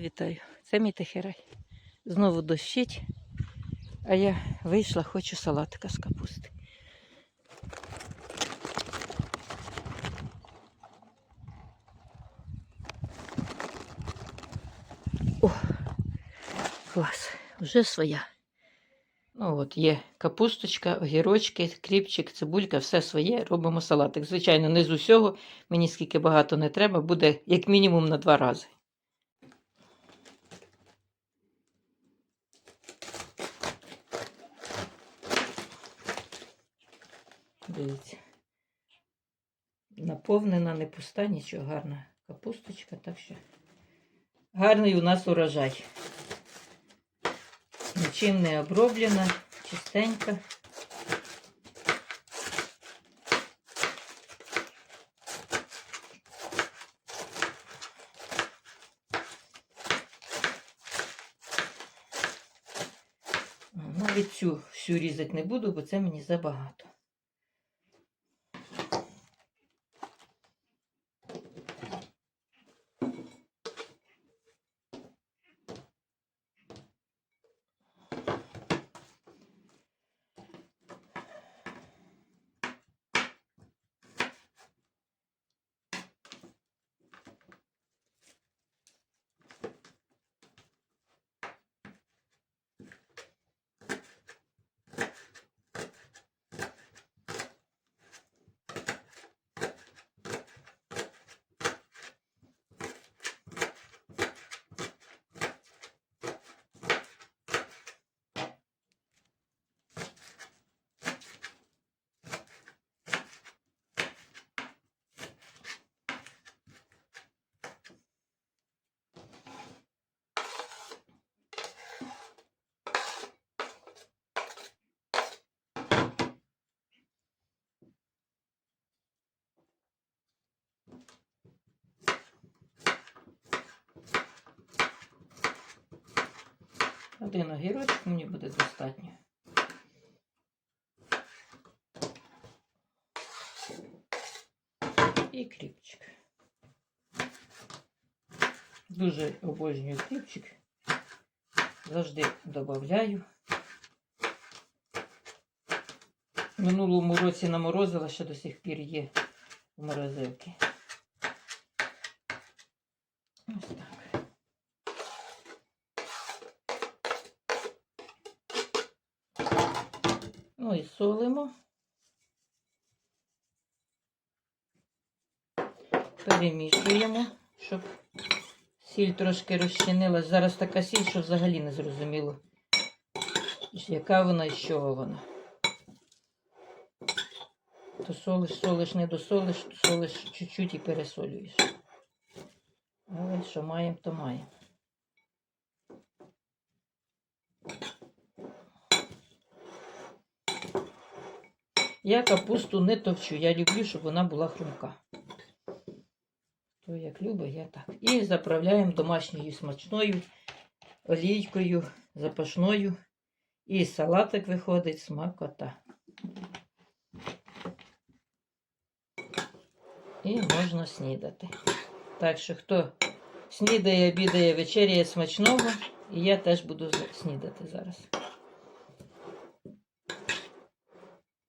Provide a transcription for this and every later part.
Вітаю, це мій тихерай. Знову дощить, а я вийшла, хочу салатика з капусти. О, клас, вже своя. Ну от є капусточка, огірочки, кріпчик, цибулька, все своє. Робимо салатик. Звичайно, не з усього, мені скільки багато не треба, буде як мінімум на два рази. Дивіться. Наповнена, не пуста, нічого гарна капусточка, так що гарний у нас урожай. Нічим не оброблена, чистенька. Навіть цю всю різати не буду, бо це мені забагато. Один огірочок мені буде достатньо. І кріпчик. Дуже обожнюю кріпчик. Завжди додаю. Минулому році наморозила, що до сих пір є в морозилці. Ось так. Ну і солимо. Перемішуємо, щоб сіль трошки розчинилась. Зараз така сіль, що взагалі не зрозуміло, яка вона і що вона. То солиш, солиш, не досолиш, то солиш чуть-чуть і пересолюєш. Але що маємо, то маємо. Я капусту не товчу. Я люблю, щоб вона була хрумка. То як любить, я так. І заправляємо домашньою смачною олійкою, запашною. І салатик виходить смакота. І можна снідати. Так що, хто снідає, обідає, вечеряє смачного, і я теж буду снідати зараз.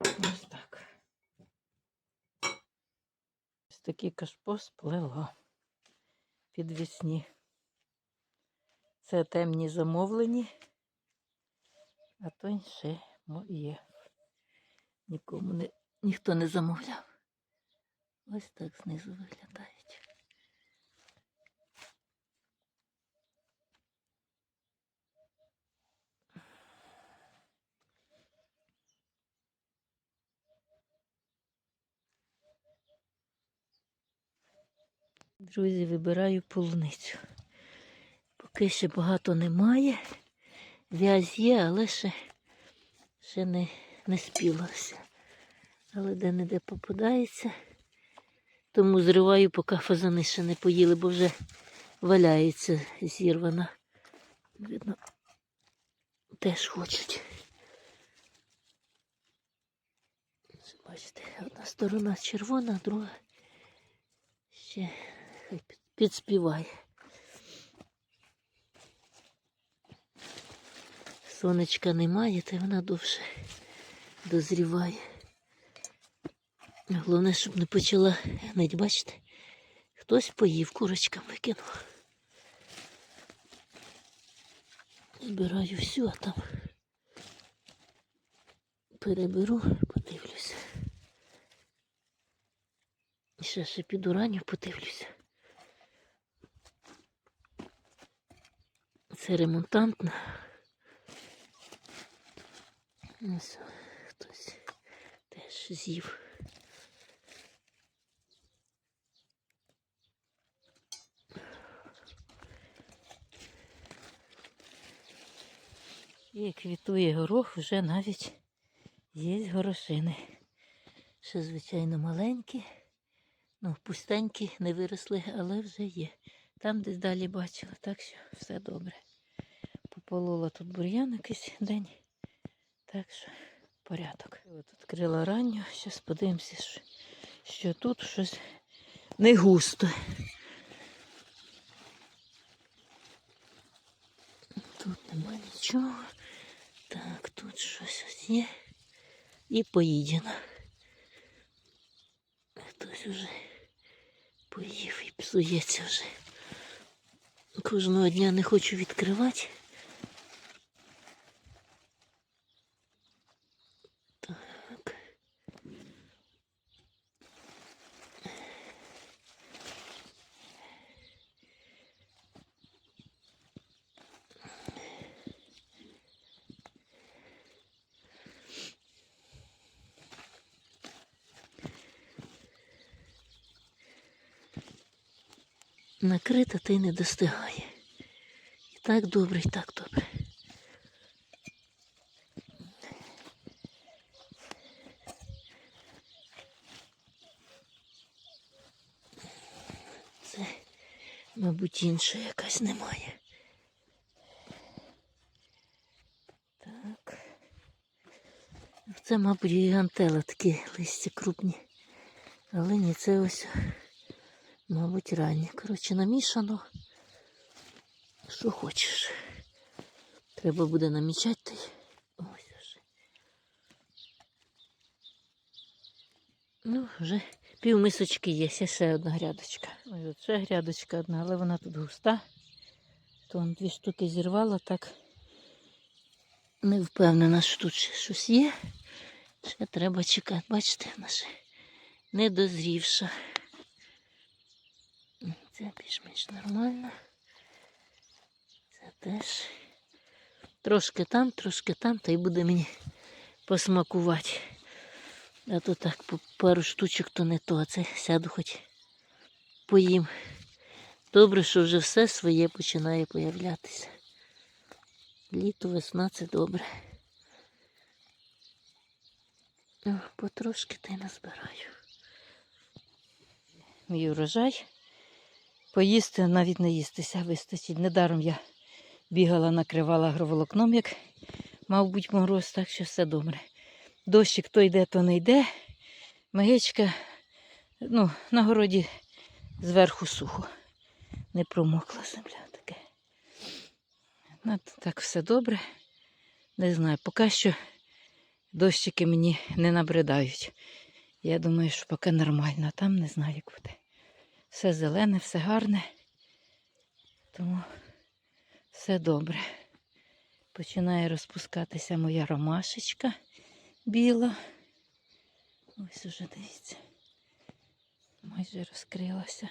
Ось так. Ось такий кашпо під підвісні. Це темні замовлені, а то ще моє. Нікому не, ніхто не замовляв. Ось так знизу виглядають. Друзі, вибираю полуницю. Поки ще багато немає. В'язь є, але ще, ще не, не спілася. Але де-не-де попадається. Тому зриваю, поки фазани ще не поїли, бо вже валяється зірвана. Видно, теж хочуть. Бачите, одна сторона червона, друга ще Хай підспіває. Сонечка немає, та вона довше дозріває. Головне, щоб не почала гнить, бачите, хтось поїв, курочкам викинув. Збираю всю, а там переберу, подивлюся. І ще ще піду ранню подивлюся. Це ремонтантна. Ось хтось теж з'їв. І квітує горох, вже навіть є горошини. Ще, звичайно, маленькі, ну, пустенькі, не виросли, але вже є. Там десь далі бачила, так що все добре. Пополола тут бур'ян якийсь день. Так що порядок. От відкрила ранню, зараз подивимося, що, тут щось не густо. Тут нема нічого. Так, тут щось ось є. І поїдено. Хтось вже поїв і псується вже. Кожного дня не хочу відкривати. Накрита та й не достигає. І так добре, і так добре. Це, мабуть, інша якась немає. Так. Це, мабуть, гігантела такі листя крупні. Але ні, це ось, мабуть, ранні. Коротше, намішано. Що хочеш. Треба буде намічати. Ось вже. Ну, вже пів мисочки є, ще ще одна грядочка. Ось от ще грядочка одна, але вона тут густа. То дві штуки зірвала, так не впевнена, що тут ще щось є. Ще треба чекати. Бачите, вона ще не Це більш-менш нормально. Це теж трошки там, трошки там, та й буде мені посмакувати. А то так по пару штучок то не то, а це сяду хоч поїм. Добре, що вже все своє починає появлятися. Літо, весна це добре. Потрошки та й назбираю. Мій урожай. Поїсти, навіть не їстися вистачить. Недаром я бігала, накривала агроволокном, як мав бути мороз, так що все добре. Дощик то йде, то не йде. Мегичка, ну, на городі зверху сухо. Не промокла земля таке. Ну, так все добре. Не знаю, поки що дощики мені не набридають. Я думаю, що поки нормально, а там не знаю, як буде. Все зелене, все гарне. Тому все добре. Починає розпускатися моя ромашечка біла. Ось уже дивіться. Майже розкрилася.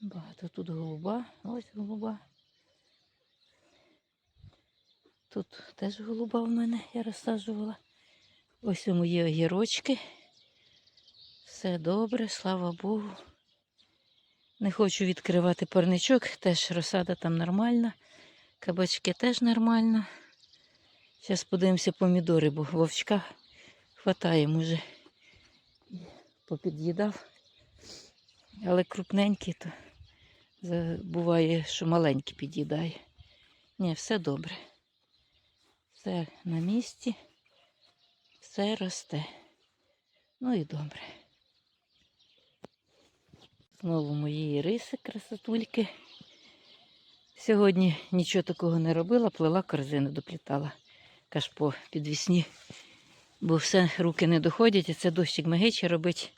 Багато тут голуба. Ось голуба. Тут теж голуба в мене я розсаджувала. Ось у мої огірочки. Все добре, слава Богу. Не хочу відкривати парничок, теж розсада там нормальна. Кабачки теж нормально. Зараз подивимося помідори, бо вовчка хватає, може. Попід'їдав. Але крупненькі, то буває, що маленькі під'їдає. Ні, все добре. Все на місці, все росте. Ну і добре. Знову мої риси, красотульки. Сьогодні нічого такого не робила, плела корзину, доплітала кашпо підвісні, бо все руки не доходять, і це дощик мигиче робить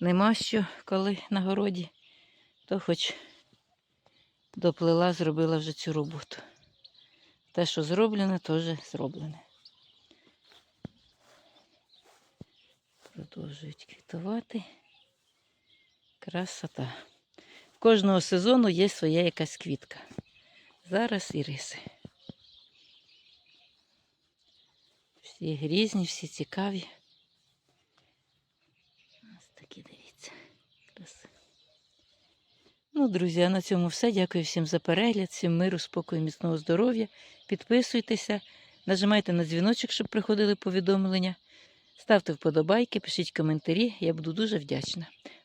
нема що, коли на городі, то хоч доплела, зробила вже цю роботу. Те, що зроблене, теж зроблене. Продовжують квітувати. Красота. Кожного сезону є своя якась квітка. Зараз іриси. Всі різні, всі цікаві. Ось такі дивіться. Красиво. Ну, друзі, а на цьому все. Дякую всім за перегляд, всім миру, спокою, міцного здоров'я. Підписуйтеся, нажимайте на дзвіночок, щоб приходили повідомлення. Ставте вподобайки, пишіть коментарі. Я буду дуже вдячна.